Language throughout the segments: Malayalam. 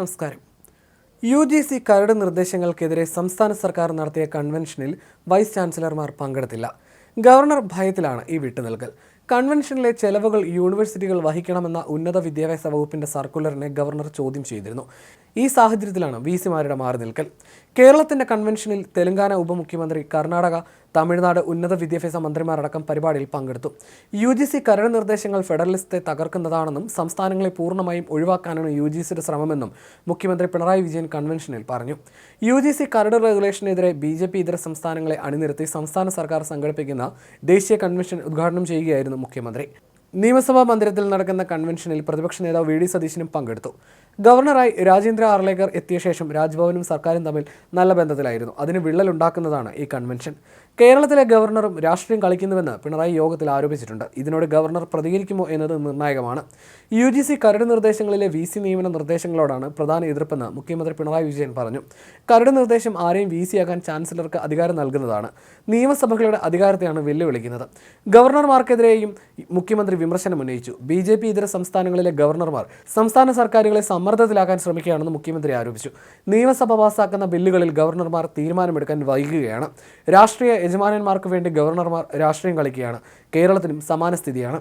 നമസ്കാരം. യു ജി സി കരട് നിർദ്ദേശങ്ങൾക്കെതിരെ സംസ്ഥാന സർക്കാർ നടത്തിയ കൺവെൻഷനിൽ വൈസ് ചാൻസലർമാർ പങ്കെടുത്തില്ല. ഗവർണർ ഭയത്തിലാണ് ഈ വിട്ടുനൽകൽ കൺവെൻഷനിലെ ചെലവുകൾ യൂണിവേഴ്സിറ്റികൾ വഹിക്കണമെന്ന ഉന്നത വിദ്യാഭ്യാസ വകുപ്പിന്റെ സർക്കുലറിനെ ഗവർണർ ചോദ്യം ചെയ്തിരുന്നു. ഈ സാഹചര്യത്തിലാണ് വി സിമാരുടെ മാറി നിൽക്കൽ കേരളത്തിന്റെ കൺവെൻഷനിൽ തെലങ്കാന ഉപമുഖ്യമന്ത്രി കർണാടക തമിഴ്നാട് ഉന്നത വിദ്യാഭ്യാസ മന്ത്രിമാരടക്കം പരിപാടിയിൽ പങ്കെടുത്തു. യു ജി സി കരട് നിർദ്ദേശങ്ങൾ ഫെഡറലിസത്തെ തകർക്കുന്നതാണെന്നും സംസ്ഥാനങ്ങളെ പൂർണമായും ഒഴിവാക്കാനാണ് യു ജി സിയുടെ ശ്രമമെന്നും മുഖ്യമന്ത്രി പിണറായി വിജയൻ കൺവെൻഷനിൽ പറഞ്ഞു. യു ജി സി കരട് റെഗുലേഷനെതിരെ ബി ജെ പി ഇതര സംസ്ഥാനങ്ങളെ അണിനിരത്തി സംസ്ഥാന സർക്കാർ സംഘടിപ്പിക്കുന്ന ദേശീയ കൺവെൻഷൻ ഉദ്ഘാടനം ചെയ്യുകയായിരുന്നു മുഖ്യമന്ത്രി. നിയമസഭാ മന്ദിരത്തിൽ നടക്കുന്ന കൺവെൻഷനിൽ പ്രതിപക്ഷ നേതാവ് വി ഡി സതീശനും പങ്കെടുത്തു. ഗവർണറായി രാജേന്ദ്ര ആർലേക്കർ എത്തിയ ശേഷം രാജ്ഭവനും സർക്കാരും തമ്മിൽ നല്ല ബന്ധത്തിലായിരുന്നു. അതിന് വിള്ളലുണ്ടാക്കുന്നതാണ് ഈ കൺവെൻഷൻ കേരളത്തിലെ ഗവർണറും രാഷ്ട്രീയം കളിക്കുന്നുവെന്ന് പിണറായി യോഗത്തിൽ ആരോപിച്ചിട്ടുണ്ട്. ഇതിനോട് ഗവർണർ പ്രതികരിക്കുമോ എന്നത് നിർണായകമാണ്. യു ജി സി കരട് നിർദ്ദേശങ്ങളിലെ വി സി നിയമന നിർദ്ദേശങ്ങളോടാണ് പ്രധാന എതിർപ്പെന്ന് മുഖ്യമന്ത്രി പിണറായി വിജയൻ പറഞ്ഞു. കരട് നിർദ്ദേശം ആരെയും വി സി ആക്കാൻ ചാൻസലർക്ക് അധികാരം നൽകുന്നതാണ്. നിയമസഭകളുടെ അധികാരത്തെയാണ് വെല്ലുവിളിക്കുന്നത്. ഗവർണർമാർക്കെതിരെയും മുഖ്യമന്ത്രി വിമർശനം ഉന്നയിച്ചു. ബി ജെ പി ഇതര സംസ്ഥാനങ്ങളിലെ ഗവർണർമാർ സംസ്ഥാന സർക്കാരുകളെ സമ്മർദ്ദത്തിലാക്കാൻ ശ്രമിക്കുകയാണെന്ന് മുഖ്യമന്ത്രി ആരോപിച്ചു. നിയമസഭ പാസാക്കുന്ന ബില്ലുകളിൽ ഗവർണർമാർ തീരുമാനമെടുക്കാൻ വൈകുകയാണ്. രാഷ്ട്രീയ യജമാനന്മാർക്ക് വേണ്ടി ഗവർണർമാർ രാഷ്ട്രീയം കളിക്കുകയാണ്. കേരളത്തിനും സമാന സ്ഥിതിയാണ്.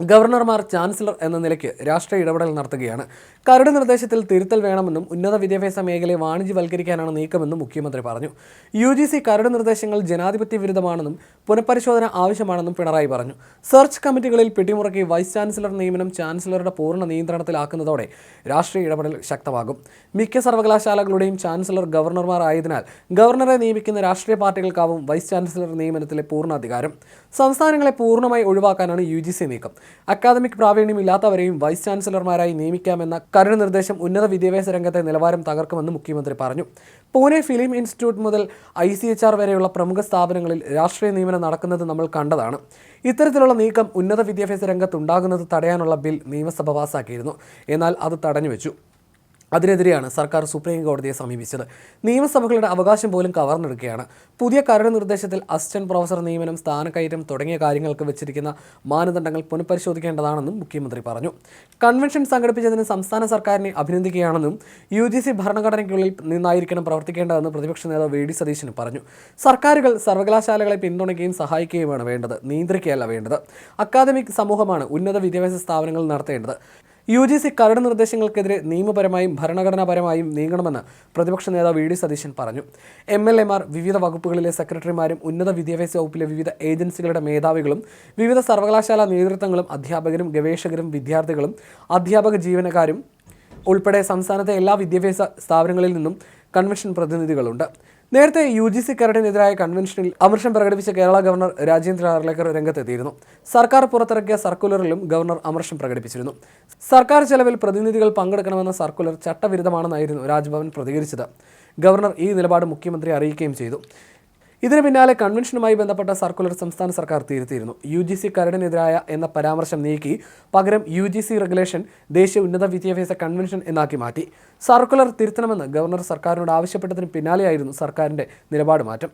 ഗവർണർമാർ ചാൻസലർ എന്ന നിലയ്ക്ക് രാഷ്ട്രീയ ഇടപെടൽ നടത്തുകയാണ്. കരട് നിർദ്ദേശത്തിൽ തിരുത്തൽ വേണമെന്നും ഉന്നത വിദ്യാഭ്യാസ മേഖലയെ വാണിജ്യവൽക്കരിക്കാനാണ് നീക്കമെന്നും മുഖ്യമന്ത്രി പറഞ്ഞു. യു ജി സി കരട് നിർദ്ദേശങ്ങൾ ജനാധിപത്യ വിരുദ്ധമാണെന്നും പുനഃപരിശോധന ആവശ്യമാണെന്നും പിണറായി പറഞ്ഞു. സെർച്ച് കമ്മിറ്റികളിൽ പിടിമുറക്കി വൈസ് ചാൻസലർ നിയമനം ചാൻസലറുടെ പൂർണ നിയന്ത്രണത്തിലാക്കുന്നതോടെ രാഷ്ട്രീയ ഇടപെടൽ ശക്തമാകും. മിക്ക സർവകലാശാലകളുടെയും ചാൻസലർ ഗവർണർമാർ ആയതിനാൽ ഗവർണറെ നിയമിക്കുന്ന രാഷ്ട്രീയ പാർട്ടികൾക്കാവും വൈസ് ചാൻസലർ നിയമനത്തിലെ പൂർണ അധികാരം. സംസ്ഥാനങ്ങളെ പൂർണമായി ഒഴിവാക്കാനാണ് യു ജി സി നീക്കം. അക്കാദമിക് പ്രാവീണ്യമില്ലാത്തവരെയും വൈസ് ചാൻസലർമാരായി നിയമിക്കാമെന്ന കരട് നിർദ്ദേശം ഉന്നത വിദ്യാഭ്യാസ രംഗത്തെ നിലവാരം തകർക്കുമെന്ന് മുഖ്യമന്ത്രി പറഞ്ഞു. പൂനെ ഫിലിം ഇൻസ്റ്റിറ്റ്യൂട്ട് മുതൽ ഐ സി എച്ച് ആർ വരെയുള്ള പ്രമുഖ സ്ഥാപനങ്ങളിൽ രാഷ്ട്രീയ നിയമനം നടക്കുന്നത് നമ്മൾ കണ്ടതാണ്. ഇത്തരത്തിലുള്ള നീക്കം ഉന്നത വിദ്യാഭ്യാസ രംഗത്തുണ്ടാകുന്നത് തടയാനുള്ള ബിൽ നിയമസഭ പാസാക്കിയിരുന്നു. എന്നാൽ അത് തടഞ്ഞുവെച്ചു. അതിനെതിരെയാണ് സർക്കാർ സുപ്രീം കോടതിയെ സമീപിച്ചത്. നിയമസഭകളുടെ അവകാശം പോലും കവർന്നെടുക്കുകയാണ്. പുതിയ കരട് നിർദ്ദേശത്തിൽ അസിസ്റ്റന്റ് പ്രൊഫസർ നിയമനം സ്ഥാനക്കയറ്റം തുടങ്ങിയ കാര്യങ്ങൾക്ക് വെച്ചിരിക്കുന്ന മാനദണ്ഡങ്ങൾ പുനഃപരിശോധിക്കേണ്ടതാണെന്നും മുഖ്യമന്ത്രി പറഞ്ഞു. കൺവെൻഷൻ സംഘടിപ്പിച്ചതിന് സംസ്ഥാന സർക്കാരിനെ അഭിനന്ദിക്കുകയാണെന്നും യു ജി സി ഭരണഘടനയ്ക്കുള്ളിൽ നിന്നായിരിക്കണം പ്രവർത്തിക്കേണ്ടതെന്ന് പ്രതിപക്ഷ നേതാവ് വി ഡി സതീശന് പറഞ്ഞു. സർക്കാരുകൾ സർവകലാശാലകളെ പിന്തുണയ്ക്കുകയും സഹായിക്കുകയുമാണ് വേണ്ടത്. നിയന്ത്രിക്കുകയല്ല വേണ്ടത്. അക്കാദമിക് സമൂഹമാണ് ഉന്നത വിദ്യാഭ്യാസ സ്ഥാപനങ്ങൾ നടത്തേണ്ടത്. യു ജി സി കരട് നിർദ്ദേശങ്ങൾക്കെതിരെ നിയമപരമായും ഭരണഘടനാപരമായും നീങ്ങണമെന്ന് പ്രതിപക്ഷ നേതാവ് വി ഡി സതീശൻ പറഞ്ഞു. എം എൽ എമാർ വിവിധ വകുപ്പുകളിലെ സെക്രട്ടറിമാരും ഉന്നത വിദ്യാഭ്യാസ വകുപ്പിലെ വിവിധ ഏജൻസികളുടെ മേധാവികളും വിവിധ സർവകലാശാല നേതൃത്വങ്ങളും അധ്യാപകരും ഗവേഷകരും വിദ്യാർത്ഥികളും അധ്യാപക ജീവനക്കാരും ഉൾപ്പെടെ സംസ്ഥാനത്തെ എല്ലാ വിദ്യാഭ്യാസ സ്ഥാപനങ്ങളിൽ നിന്നും കൺവെൻഷൻ പ്രതിനിധികളുണ്ട്. നേരത്തെ യു ജി സി കരടിനെതിരായ കൺവെൻഷനിൽ അമർഷം പ്രകടിപ്പിച്ച കേരള ഗവർണർ രാജേന്ദ്ര ആർലേക്കർ രംഗത്തെത്തിയിരുന്നു. സർക്കാർ പുറത്തിറക്കിയ സർക്കുലറിലും ഗവർണർ അമർഷം പ്രകടിപ്പിച്ചിരുന്നു. സർക്കാർ ചെലവിൽ പ്രതിനിധികൾ പങ്കെടുക്കണമെന്ന സർക്കുലർ ചട്ടവിരുദ്ധമാണെന്നായിരുന്നു രാജ്ഭവൻ പ്രതികരിച്ചത്. ഗവർണർ ഈ നിലപാട് മുഖ്യമന്ത്രി അറിയിക്കുകയും ചെയ്തു. ഇതിന് പിന്നാലെ കൺവെൻഷനുമായി ബന്ധപ്പെട്ട സർക്കുലർ സംസ്ഥാന സർക്കാർ തിരുത്തിയിരുന്നു. യു ജി സി കരടിനെതിരായ എന്ന പരാമർശം നീക്കി പകരം യു ജി സി റെഗുലേഷൻ ദേശീയ ഉന്നത വിദ്യാഭ്യാസ കൺവെൻഷൻ എന്നാക്കി മാറ്റി. സർക്കുലർ തിരുത്തണമെന്ന് ഗവർണർ സർക്കാരിനോട് ആവശ്യപ്പെട്ടതിന് പിന്നാലെയായിരുന്നു സർക്കാരിന്റെ നിലപാട് മാറ്റം.